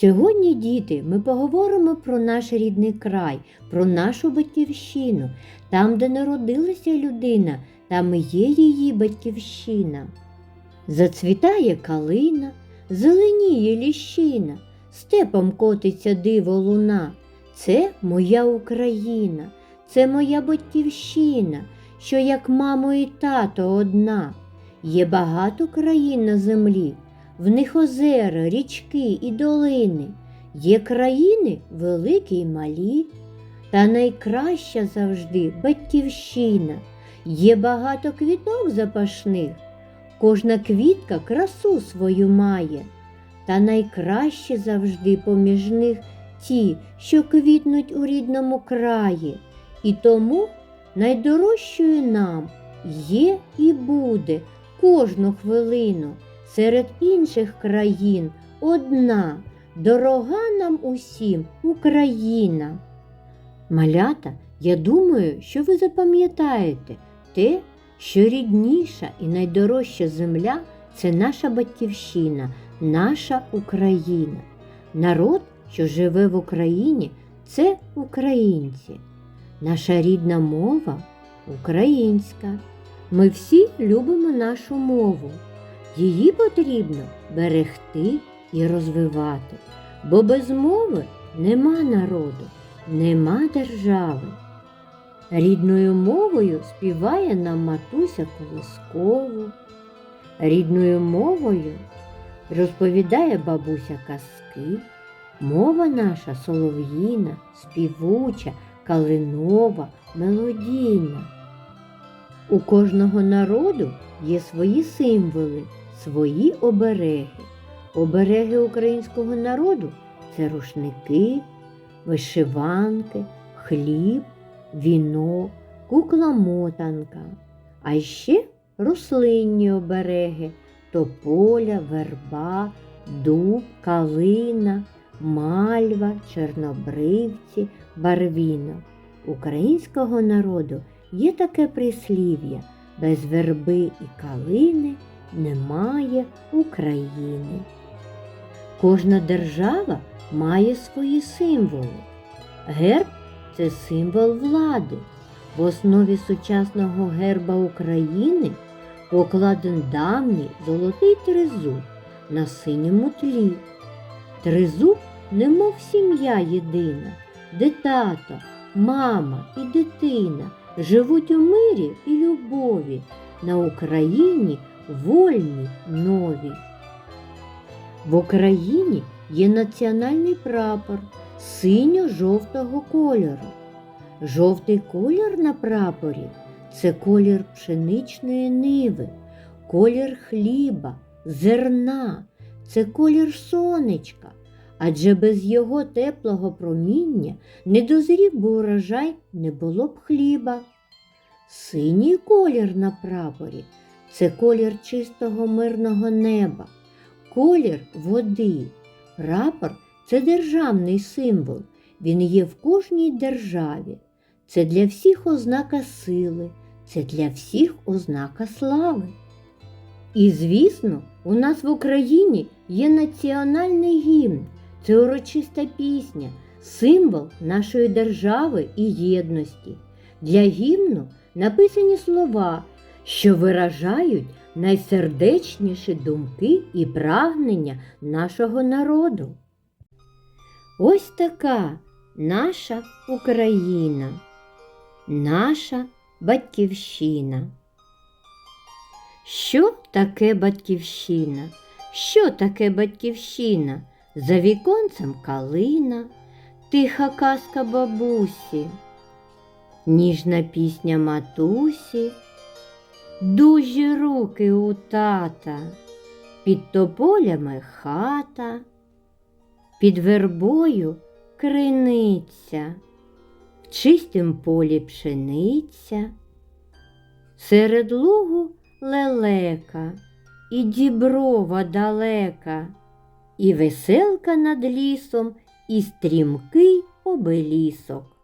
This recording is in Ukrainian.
Сьогодні, діти, ми поговоримо про наш рідний край, про нашу батьківщину. Там, де народилася людина, там і є її батьківщина. Зацвітає калина, зеленіє ліщина, степом котиться диво луна. Це моя Україна, це моя батьківщина, що як мамо і тато одна. Є багато країн на землі, в них озера, річки і долини. Є країни великі й малі, та найкраща завжди батьківщина. Є багато квіток запашних, кожна квітка красу свою має, та найкраще завжди поміж них ті, що квітнуть у рідному краї, і тому найдорожчою нам є і буде кожну хвилину серед інших країн одна, дорога нам усім Україна. Малята, я думаю, що ви запам'ятаєте те, що рідніша і найдорожча земля це наша батьківщина, наша Україна. Народ, що живе в Україні, це українці. Наша рідна мова українська. Ми всі любимо нашу мову. Її потрібно берегти і розвивати, бо без мови нема народу, нема держави. Рідною мовою співає нам матуся колискову, рідною мовою розповідає бабуся казки. Мова наша солов'їна, співуча, калинова, мелодійна. У кожного народу є свої символи, свої обереги. Обереги українського народу це рушники, вишиванки, хліб, віно, кукла-мотанка, а ще рослинні обереги тополя, верба, дуб, калина, мальва, чорнобривці, барвінок. Українського народу є таке прислів'я без верби і калини немає України. Кожна держава має свої символи. Герб це символ влади. В основі сучасного герба України покладен давній золотий тризуб на синьому тлі. Тризуб, немов сім'я єдина, де тато, мама і дитина живуть у мирі і любові на Україні вольній новій. В Україні є національний прапор синьо-жовтого кольору. Жовтий колір на прапорі це колір пшеничної ниви, колір хліба, зерна, це колір сонечка, адже без його теплого проміння не дозрів би урожай, не було б хліба. Синій колір на прапорі це колір чистого мирного неба, колір води. Прапор це державний символ. Він є в кожній державі. Це для всіх ознака сили, це для всіх ознака слави. І, звісно, у нас в Україні є національний гімн, це урочиста пісня, символ нашої держави і єдності. Для гімну написані слова, що виражають найсердечніші думки і прагнення нашого народу. Ось така наша Україна, наша батьківщина. Що таке батьківщина? Що таке батьківщина? За віконцем калина, тиха казка бабусі, ніжна пісня матусі, дужі руки у тата, під тополями хата, під вербою криниця, в чистім полі пшениця, серед лугу лелека, і діброва далека, і веселка над лісом, і стрімкий обелісок.